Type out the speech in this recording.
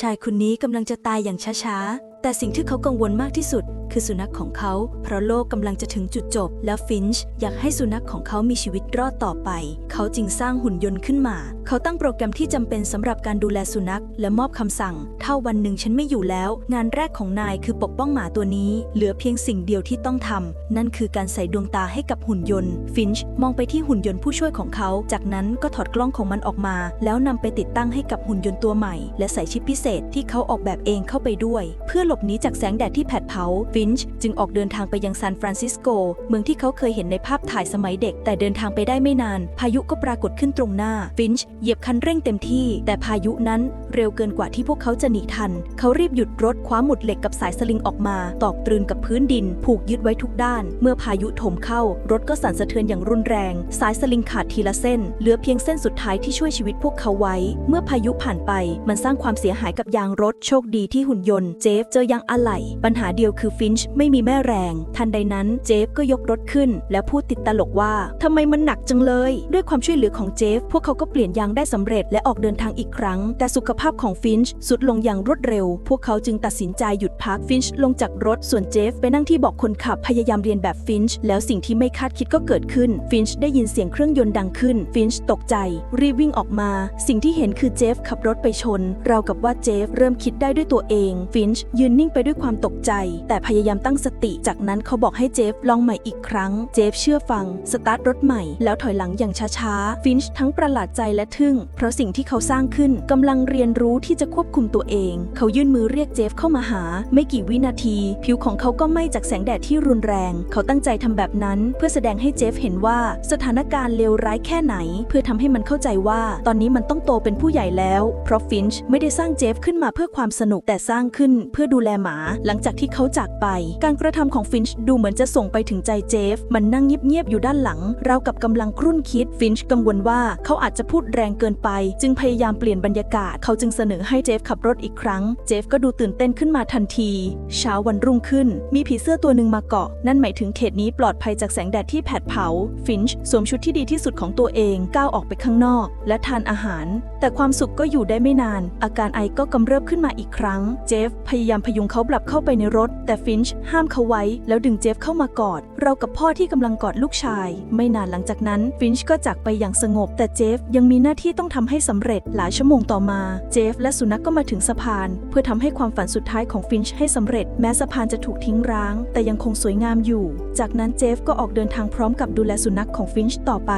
ชายคนนี้กำลังจะตายอย่างช้าๆแต่สิ่งที่เขากังวลมากที่สุด คือสุนัขของเขา เพราะโลกกำลังจะถึงจุดจบ และฟินช์อยากให้สุนัขของเขามีชีวิตรอดต่อไป เขาจึงสร้างหุ่นยนต์ขึ้นมา เขาตั้งโปรแกรมที่จำเป็นสำหรับการดูแลสุนัข และมอบคำสั่ง ถ้าวันหนึ่งฉันไม่อยู่แล้ว งานแรกของนายคือปกป้องหมาตัวนี้ เหลือเพียงสิ่งเดียวที่ต้องทำนั่นคือการใส่ดวงตาให้กับหุ่นยนต์ ฟินช์มองไปที่หุ่นยนต์ผู้ช่วยของเขา จากนั้นก็ถอดกล้องของมันออกมา แล้วนำไปติดตั้งให้กับหุ่นยนต์ตัวใหม่ และใส่ชิปพิเศษที่เขาออกแบบเองเข้าไปด้วย เพื่อหลบหนีจากแสงแดดที่แผดเผา ฟินช์จึงออกเดินทางไปยังซานฟรานซิสโก เมืองที่เขาเคยเห็นในภาพถ่ายสมัยเด็ก แต่เดินทางไปได้ไม่นาน พายุก็ปรากฏขึ้นตรงหน้า ฟินช์เหยียบคันเร่งเต็มที่ แต่พายุนั้นเร็วเกินกว่าที่พวกเขาจะหนีทัน เขารีบหยุดรถคว้าหมุดเหล็กกับสายสลิงออกมา ตอกตรึงกับพื้นดิน ผูกยึดไว้ทุกด้าน เมื่อพายุถมเข้า รถก็สั่นสะเทือนอย่างรุนแรง สายสลิงขาดทีละเส้น เหลือเพียงเส้นสุดท้ายที่ช่วยชีวิตพวกเขาไว้ เมื่อพายุผ่านไป มันสร้างความเสียหายกับยางรถ โชคดีที่หุ่นยนต์เจฟเจอยางอะไหล่ ปัญหาเดียวคือฟินช์ไม่มีแม่แรง ทันใดนั้นเจฟก็ยกรถขึ้น และพูดติดตลกว่าทำไมมันหนักจังเลย ด้วยความช่วยเหลือของเจฟ พวกเขาก็เปลี่ยนยางได้สำเร็จและออกเดินทางอีกครั้ง แต่สุขภาพของฟินช์สุดลงอย่างรวดเร็ว พวกเขาจึงตัดสินใจหยุดพักฟินช์ลงจากรถส่วนเจฟไปนั่งที่บาะคนขับพยายามเรียนแบบฟินช์แล้วสิ่งที่ไม่คาดคิดก็เกิดขึ้นฟินช์ได้ยินเสียงเครื่องยนต์ดังขึ้นฟินช์ตกใจ รีบวิ่งออกมา สิ่งที่เห็นคือเจฟขับรถไปชนราวกับว่าเจฟเริ่มคิดได้ด้วยตัวเองฟินช์ยืนนิ่งไปด้วยความตกใจ แต่พยายามตั้งสติ จากนั้นเขาบอกให้เจฟลองใหม่อีกครั้ง เจฟเชื่อฟัง สตาร์ทรถใหม่ แล้วถอยหลังอย่างช้าๆ ฟินช์ทั้งประหลาดใจและทึ่ง เพราะสิ่งที่เขาสร้างขึ้นกำลังเรียนรู้ที่จะควบคุมตัวเอง เขายื่นมือเรียกเจฟเข้ามาหา ไม่กี่วินาที ผิวของเขาก็ไหม้จากแสงแดดที่รุนแรง เขาตั้งใจทำแบบนั้น เพื่อแสดงให้เจฟเห็นว่าสถานการณ์เลวร้ายแค่ไหน เพื่อทำให้มันเข้าใจว่าตอนนี้มันต้องโตเป็นผู้ใหญ่แล้ว เพราะฟินช์ไม่ได้สร้างเจฟขึ้นมาเพื่อความสนุกแต่สร้างขึ้นเพื่อดูแลหมา หลังจากที่เขาจากไป การกระทำของฟินช์ดูเหมือนจะส่งไปถึงใจเจฟ มันนั่งเงียบๆอยู่ด้านหลัง เรากับกำลังครุ่นคิด ฟินช์กังวลว่าเขาอาจจะพูดแรงเกินไป จึงพยายามเปลี่ยนบรรยากาศ เขาจึงเสนอให้เจฟขับรถอีกครั้ง เจฟก็ดูตื่นเต้นขึ้นมาทันที เช้าวันรุ่งขึ้น มีผีเสื้อตัวหนึ่งมาเกาะ นั่นหมายถึงเขตนี้ปลอดภัยจากแสงแดดที่แผดเผา ฟินช์สวมชุดที่ดีที่สุดของตัวเอง ก้าวออกไปข้างนอก และทานอาหาร แต่ความสุขก็อยู่ได้ไม่นาน อาการไอก็กำเริบขึ้นมาอีกครั้ง เจฟพยายามยุงเขากลับเข้าไปในรถ แต่ฟินช์ห้ามเขาไว้ แล้วดึงเจฟเข้ามากอด เรากับพ่อที่กำลังกอดลูกชาย ไม่นานหลังจากนั้นฟินช์ก็จากไปอย่างสงบ แต่เจฟยังมีหน้าที่ต้องทำให้สำเร็จหลายชั่วโมงต่อมา เจฟและสุนัขกก็มาถึงสะพาน เพื่อทำให้ความฝันสุดท้ายของฟินช์ให้สำเร็จ แม้สะพานจะถูกทิ้งร้าง แต่ยังคงสวยงามอยู่ จากนั้นเจฟก็ออกเดินทางพร้อมกับดูแลสุนัขของฟินช์ต่อไป